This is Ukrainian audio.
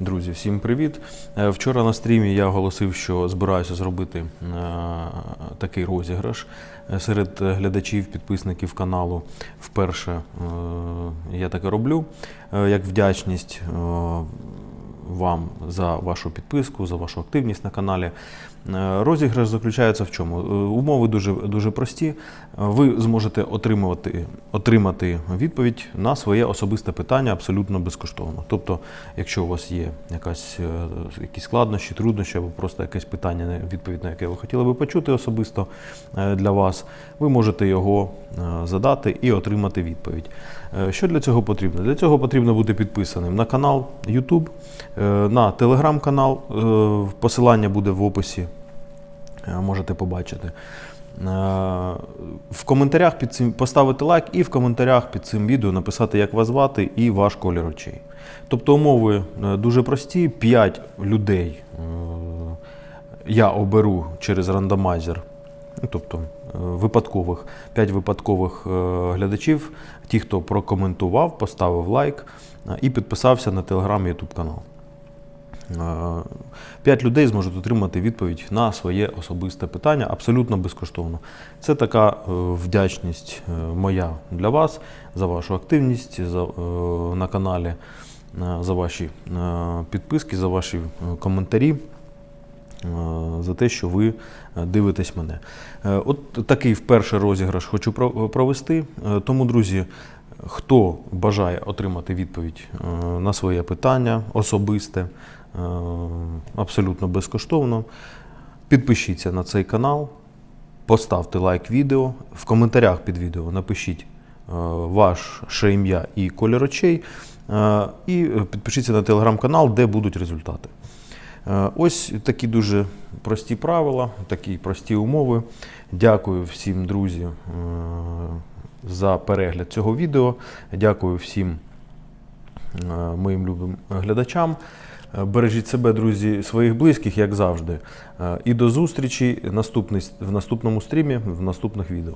Друзі, всім привіт! Е, Вчора на стрімі я оголосив, що збираюся зробити е, такий розіграш е, серед глядачів, підписників каналу. Вперше я таке роблю як вдячність вам за вашу підписку, за вашу активність на каналі. Е, Розіграш заключається в чому? Е, Умови дуже, дуже прості. Ви зможете отримувати, отримати відповідь на своє особисте питання абсолютно безкоштовно. Тобто, якщо у вас є якась, е, якісь складнощі, труднощі або просто якесь питання, відповідь на яке ви хотіли би почути особисто для вас, ви можете його задати і отримати відповідь. Що для цього потрібно? Для цього потрібно бути підписаним на канал YouTube, на телеграм-канал. Е, Посилання буде в описі е, можете побачити. Е, В коментарях під цим поставити лайк і в коментарях під цим відео написати, як вас звати і ваш колір очей. Тобто умови е, дуже прості: 5 людей е, я оберу через рандомайзер, ну, тобто е, випадкових, 5 випадкових е, глядачів, ті, хто прокоментував, поставив лайк е, і підписався на телеграм YouTube канал. Е, П'ять людей зможуть отримати відповідь на своє особисте питання абсолютно безкоштовно. Це така е, вдячність е, моя для вас за вашу активність на каналі, за ваші підписки, за ваші коментарі. За те, що ви дивитесь мене. От такий вперше розіграш хочу про- провести. Тому, друзі, хто бажає отримати відповідь е, на своє питання особисте, е, абсолютно безкоштовно, підпишіться на цей канал, поставте лайк відео, в коментарях під відео напишіть е, ваше ім'я і колір очей, і підпишіться на телеграм-канал, де будуть результати. Ось такі дуже прості правила, такі прості умови. Дякую всім, друзі, за перегляд цього відео. Дякую всім е, моїм любим глядачам. Е, Бережіть себе, друзі, своїх близьких, як завжди. Е, І до зустрічі в наступному стрімі, в наступних відео.